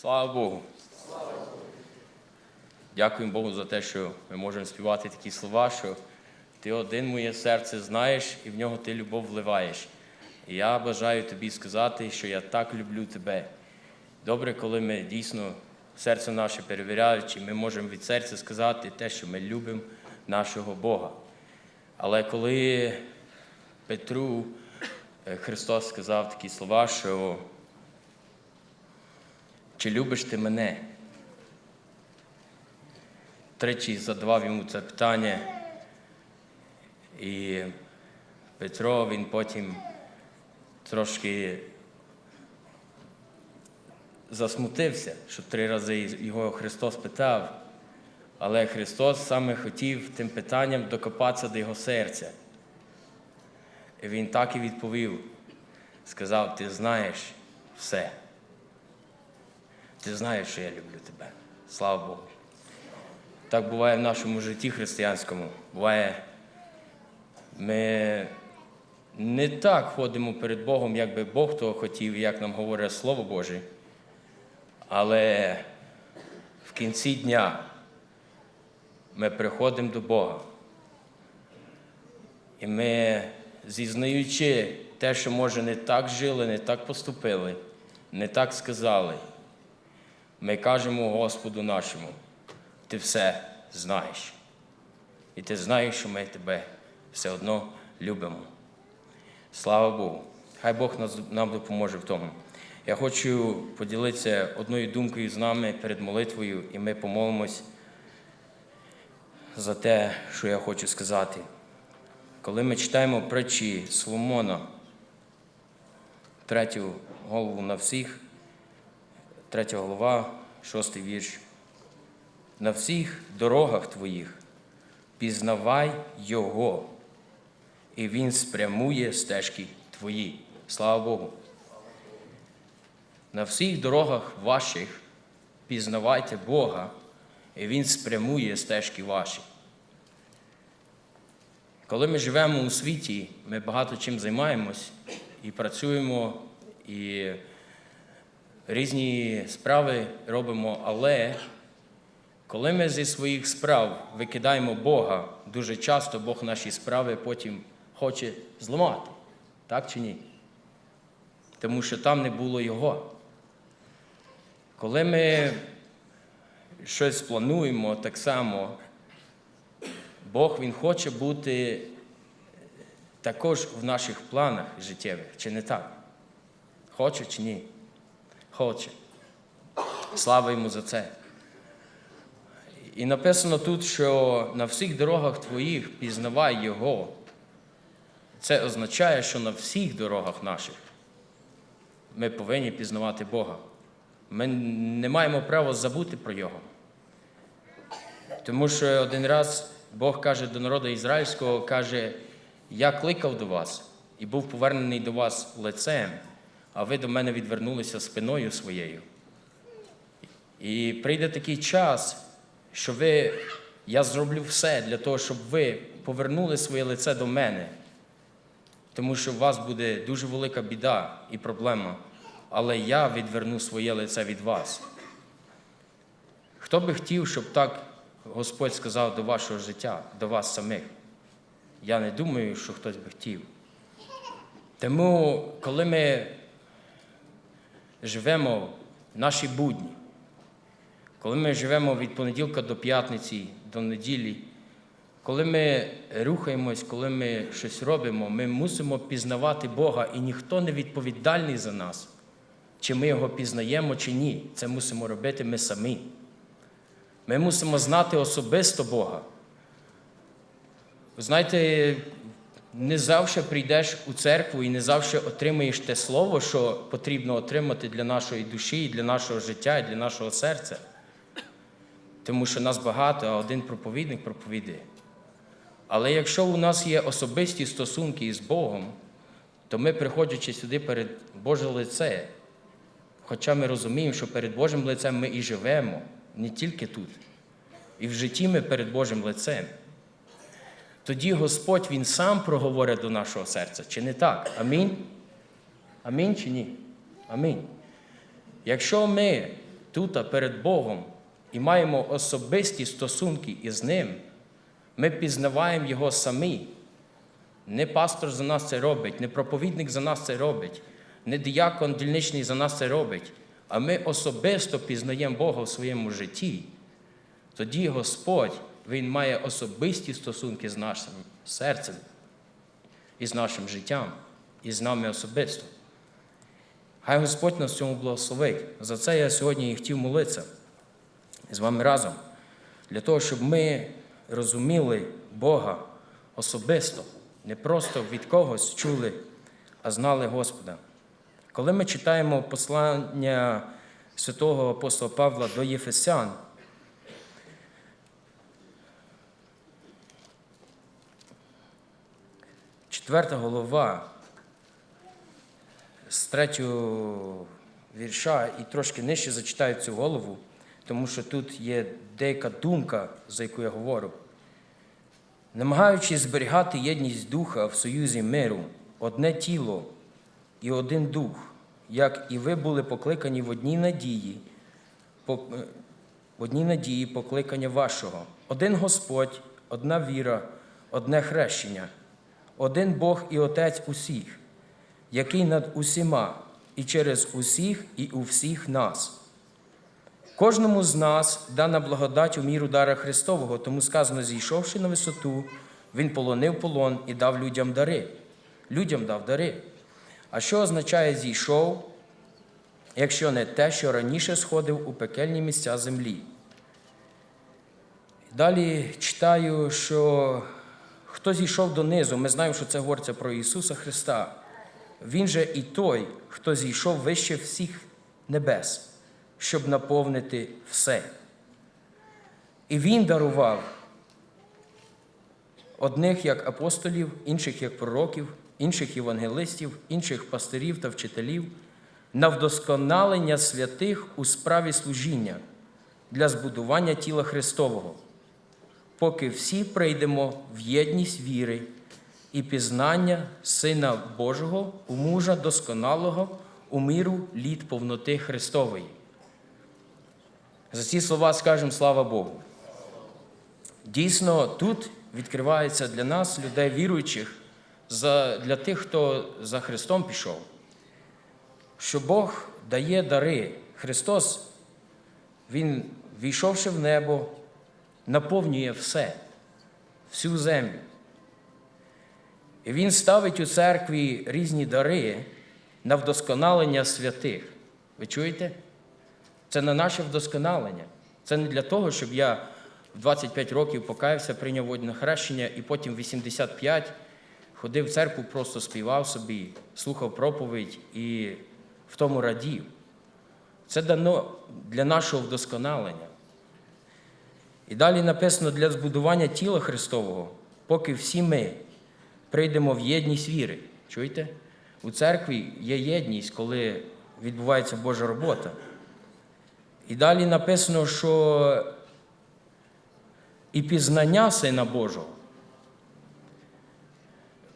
Слава Богу. Дякуємо Богу за те, що ми можемо співати такі слова, що ти один моє серце знаєш і в нього ти любов вливаєш. І я бажаю тобі сказати, що я так люблю тебе. Добре, коли ми дійсно серце наше перевіряючи, ми можемо від серця сказати те, що ми любимо нашого Бога. Але коли Петру е, Христос сказав такі слова, що чи любиш ти мене? Тричі задавав йому це питання. І Петро він потім трошки засмутився, що три рази його Христос питав. Але Христос саме хотів тим питанням докопатися до його серця. І він так і відповів. Сказав: Ти знаєш все. Ти знаєш, що я люблю тебе. Слава Богу. Так буває в нашому житті християнському. Буває, ми не так ходимо перед Богом, як би Бог того хотів, як нам говорить Слово Боже. Але в кінці дня ми приходимо до Бога. І ми, зізнаючи те, що, може, не так жили, не так поступили, не так сказали, ми кажемо Господу нашому, ти все знаєш. І ти знаєш, що ми тебе все одно любимо. Слава Богу. Хай Бог нам допоможе в тому. Я хочу поділитися одною думкою з нами перед молитвою, і ми помолимось за те, що я хочу сказати. Коли ми читаємо притчі Соломона, третю голову на всіх, третя голова, шостий вірш. На всіх дорогах твоїх пізнавай Його, і Він спрямує стежки твої. Слава Богу. На всіх дорогах ваших пізнавайте Бога, і Він спрямує стежки ваші. Коли ми живемо у світі, ми багато чим займаємось і працюємо, і різні справи робимо, але коли ми зі своїх справ викидаємо Бога, дуже часто Бог наші справи потім хоче зламати. Так чи ні? Тому що там не було Його. Коли ми щось плануємо так само, Бог Він хоче бути також в наших планах життєвих, чи не так? Хоче чи ні? Хоче. Слава йому за це. І написано тут, що на всіх дорогах твоїх пізнавай Його. Це означає, що на всіх дорогах наших ми повинні пізнавати Бога. Ми не маємо права забути про Його. Тому що один раз Бог каже до народу ізраїльського, каже, я кликав до вас і був повернений до вас лицем, а ви до мене відвернулися спиною своєю. І прийде такий час, що ви, я зроблю все для того, щоб ви повернули своє лице до мене. Тому що у вас буде дуже велика біда і проблема, але я відверну своє лице від вас. Хто би хотів, щоб так Господь сказав до вашого життя, до вас самих? Я не думаю, що хтось би хотів. Тому, коли ми живемо наші будні, коли ми живемо від понеділка до п'ятниці, до неділі, коли ми рухаємось, коли ми щось робимо, ми мусимо пізнавати Бога, і ніхто не відповідальний за нас, чи ми його пізнаємо, чи ні. Це мусимо робити ми самі. Ми мусимо знати особисто Бога. Ви знаєте, не завжди прийдеш у церкву і не завжди отримаєш те слово, що потрібно отримати для нашої душі, і для нашого життя, і для нашого серця. Тому що нас багато, а один проповідник проповідує. Але якщо у нас є особисті стосунки із Богом, то ми, приходячи сюди перед Боже лице, хоча ми розуміємо, що перед Божим лицем ми і живемо, не тільки тут, і в житті ми перед Божим лицем, тоді Господь Він сам проговорить до нашого серця. Чи не так? Амінь? Амінь чи ні? Амінь. Якщо ми тут перед Богом і маємо особисті стосунки із Ним, ми пізнаваємо Його самі. Не пастор за нас це робить, не проповідник за нас це робить, не діякон дільничний за нас це робить, а ми особисто пізнаємо Бога в своєму житті. Тоді Господь Він має особисті стосунки з нашим серцем і з нашим життям, і з нами особисто. Хай Господь нас в цьому благословить. За це я сьогодні і хотів молитися з вами разом, для того, щоб ми розуміли Бога особисто, не просто від когось чули, а знали Господа. Коли ми читаємо послання святого апостола Павла до Єфесян, четверта голова з третього вірша і трошки нижче зачитаю цю голову, тому що тут є деяка думка, за яку я говорю. Намагаючись зберігати єдність духа в союзі миру, одне тіло і один дух, як і ви були покликані в одній надії, в одній надії покликання вашого. Один Господь, одна віра, одне хрещення, один Бог і Отець усіх, який над усіма і через усіх і у всіх нас. Кожному з нас дана благодать у міру дара Христового, тому сказано, зійшовши на висоту, Він полонив полон і дав людям дари. Людям дав дари. А що означає зійшов, якщо не те, що раніше сходив у пекельні місця землі? Далі читаю, що хто зійшов донизу, ми знаємо, що це говориться про Ісуса Христа. Він же і той, хто зійшов вище всіх небес, щоб наповнити все. І Він дарував одних як апостолів, інших як пророків, інших євангелистів, інших пастирів та вчителів, на вдосконалення святих у справі служіння для збудування тіла Христового, поки всі прийдемо в єдність віри і пізнання Сина Божого, у мужа досконалого, у міру літ повноти Христової. За ці слова скажемо слава Богу. Дійсно, тут відкривається для нас, людей віруючих, для тих, хто за Христом пішов, що Бог дає дари. Христос, Він, війшовши в небо, наповнює все, всю землю. І Він ставить у церкві різні дари на вдосконалення святих. Ви чуєте? Це на наше вдосконалення. Це не для того, щоб я в 25 років покаявся, прийняв водне хрещення і потім в 85 ходив в церкву, просто співав собі, слухав проповідь і в тому радів. Це дано для нашого вдосконалення. І далі написано для збудування тіла Христового, поки всі ми прийдемо в єдність віри. Чуєте? У церкві є єдність, коли відбувається Божа робота. І далі написано, що і пізнання Сина Божого.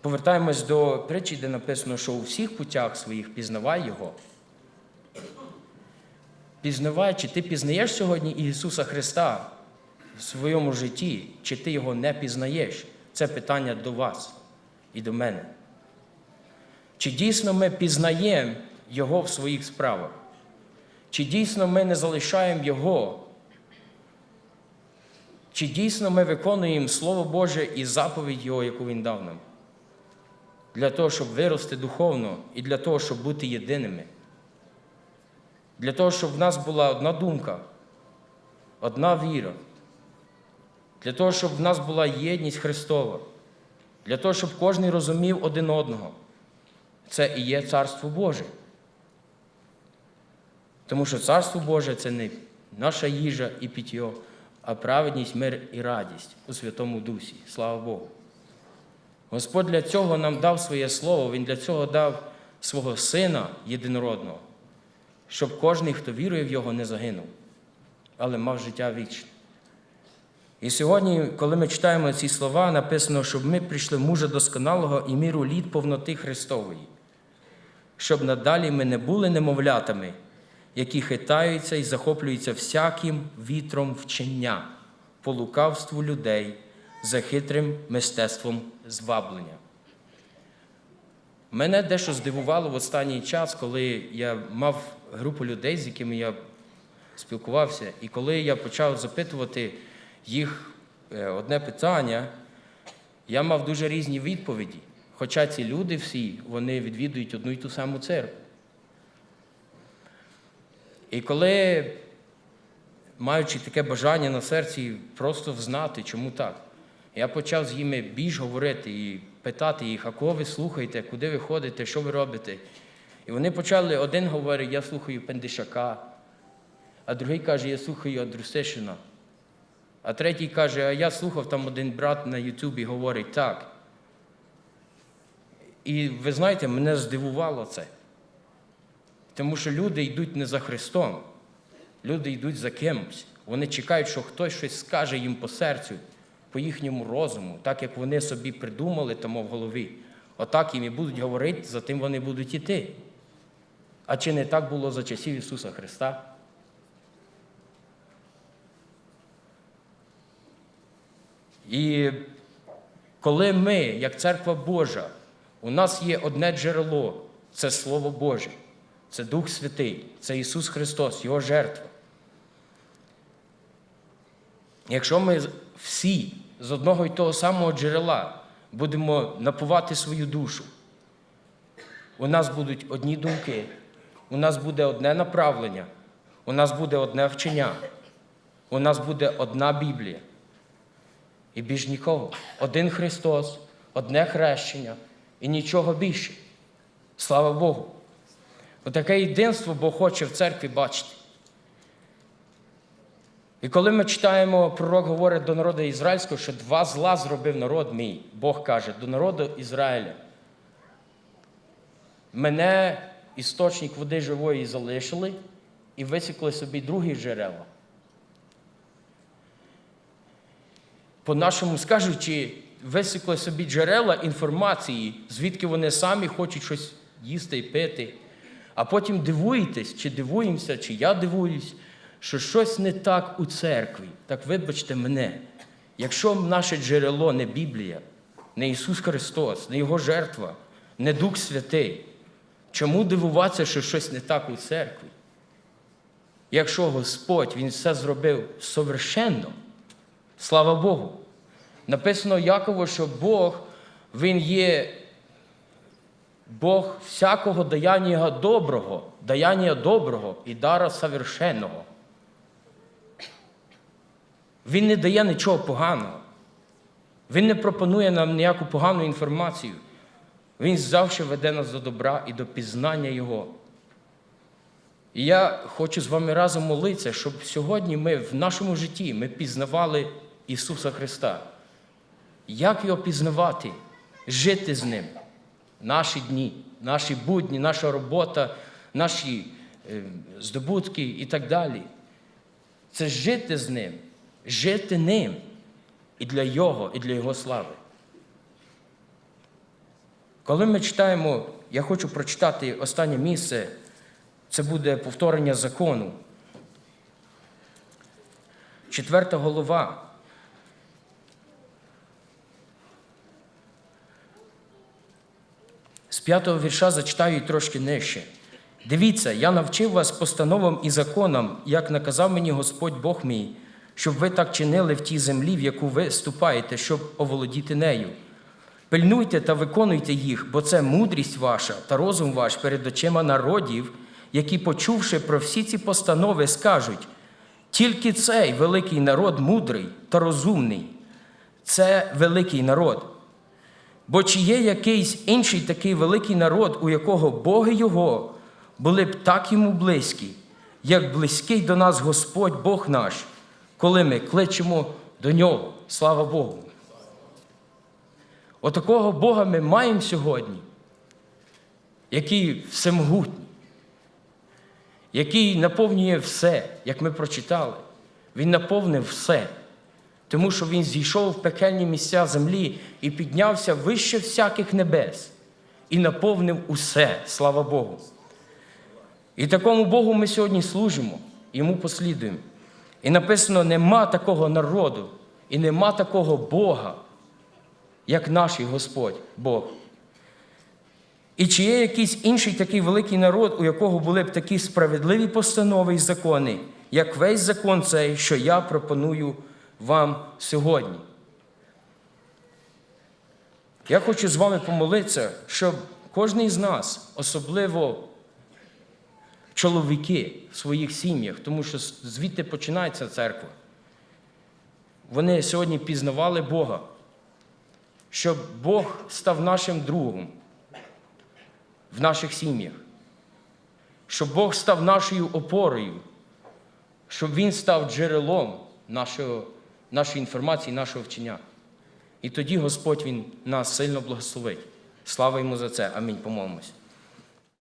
Повертаємось до притчі, де написано, що у всіх путях своїх пізнавай Його. Пізнавай, чи ти пізнаєш сьогодні Ісуса Христа своєму житті, чи ти його не пізнаєш? Це питання до вас і до мене. Чи дійсно ми пізнаємо Його в своїх справах? Чи дійсно ми не залишаємо Його? Чи дійсно ми виконуємо Слово Боже і заповідь Його, яку Він дав нам? Для того, щоб вирости духовно і для того, щоб бути єдиними. Для того, щоб в нас була одна думка, одна віра. Для того, щоб в нас була єдність Христова. Для того, щоб кожен розумів один одного. Це і є Царство Боже. Тому що Царство Боже це не наша їжа і питьо, а праведність, мир і радість у Святому Дусі. Слава Богу. Господь для цього нам дав своє Слово, Він для цього дав свого Сина єдинородного, щоб кожен, хто вірує в Його, не загинув, але мав життя вічне. І сьогодні, коли ми читаємо ці слова, написано, щоб ми прийшли мужа досконалого і міру літ повноти Христової, щоб надалі ми не були немовлятами, які хитаються і захоплюються всяким вітром вчення, по лукавству людей за хитрим мистецтвом зваблення. Мене дещо здивувало в останній час, коли я мав групу людей, з якими я спілкувався, і коли я почав запитувати їх е, одне питання, я мав дуже різні відповіді. Хоча ці люди всі вони відвідують одну й ту саму церкву. І коли, маючи таке бажання на серці, просто взнати, чому так, я почав з ними більш говорити і питати їх, а кого ви слухаєте, куди ви ходите, що ви робите. І вони почали, один говорить, я слухаю Пендишака, а другий каже, я слухаю Андрусишина. А третій каже, а я слухав там один брат на Ютубі говорить так. І ви знаєте, мене здивувало це. Тому що люди йдуть не за Христом, люди йдуть за кимось. Вони чекають, що хтось щось скаже їм по серцю, по їхньому розуму, так як вони собі придумали тому в голові. Отак їм і будуть говорити, за тим вони будуть іти. А чи не так було за часів Ісуса Христа? І коли ми, як церква Божа, у нас є одне джерело це Слово Боже, це Дух Святий, це Ісус Христос, Його жертва. Якщо ми всі з одного і того самого джерела будемо напувати свою душу, у нас будуть одні думки, у нас буде одне направлення, у нас буде одне вчення, у нас буде одна Біблія. І більш нікого. Один Христос, одне хрещення і нічого більше. Слава Богу. Отаке єдинство Бог хоче в церкві бачити. І коли ми читаємо, пророк говорить до народу ізраїльського, що два зла зробив народ мій, Бог каже, до народу Ізраїля. Мене істочник води живої залишили і висікли собі другі джерела. По-нашому скажучи, висікли собі джерела інформації, звідки вони самі хочуть щось їсти і пити. А потім дивуєтесь, чи дивуємося, чи я дивуюсь, що щось не так у церкві. Так вибачте мене, якщо наше джерело не Біблія, не Ісус Христос, не Його жертва, не Дух Святий, чому дивуватися, що щось не так у церкві? Якщо Господь Він все зробив совершенно, Слава Богу. Написано Якову, що Бог, Він є Бог всякого даяння доброго, даяння доброго і дара совершенного. Він не дає нічого поганого. Він не пропонує нам ніяку погану інформацію. Він завжди веде нас до добра і до пізнання Його. І я хочу з вами разом молитися, щоб сьогодні ми в нашому житті ми пізнавали Ісуса Христа. Як його пізнавати, жити з Ним? Наші дні, наші будні, наша робота, наші е, здобутки і так далі. Це жити з Ним, жити ним і для Його, і для Його слави. Коли ми читаємо, я хочу прочитати останнє місце, це буде повторення закону. Четверта голова. З п'ятого вірша зачитаю трошки нижче. Дивіться, я навчив вас постановам і законам, як наказав мені Господь Бог мій, щоб ви так чинили в тій землі, в яку ви ступаєте, щоб оволодіти нею. Пильнуйте та виконуйте їх, бо це мудрість ваша та розум ваш перед очима народів, які, почувши про всі ці постанови, скажуть: тільки цей великий народ мудрий та розумний, це великий народ. Бо чи є якийсь інший такий великий народ, у якого Боги Його були б так йому близькі, як близький до нас Господь Бог наш, коли ми кличемо до Нього. Слава Богу. Отакого Бога ми маємо сьогодні, який всемогутній, який наповнює все, як ми прочитали. Він наповнив все тому що він зійшов в пекельні місця землі і піднявся вище всяких небес і наповнив усе, слава Богу. І такому Богу ми сьогодні служимо, йому послідуємо. І написано: нема такого народу і нема такого Бога, як наш Господь Бог. І чи є якийсь інший такий великий народ, у якого були б такі справедливі постанови і закони, як весь закон цей, що я пропоную вам сьогодні? Я хочу з вами помолитися, щоб кожен з нас, особливо чоловіки в своїх сім'ях, тому що звідти починається церква. Вони сьогодні пізнавали Бога, щоб Бог став нашим другом в наших сім'ях, щоб Бог став нашою опорою, щоб Він став джерелом нашого, нашої інформації, нашого вчення. І тоді Господь Він нас сильно благословить. Слава йому за це. Амінь. Помолимось.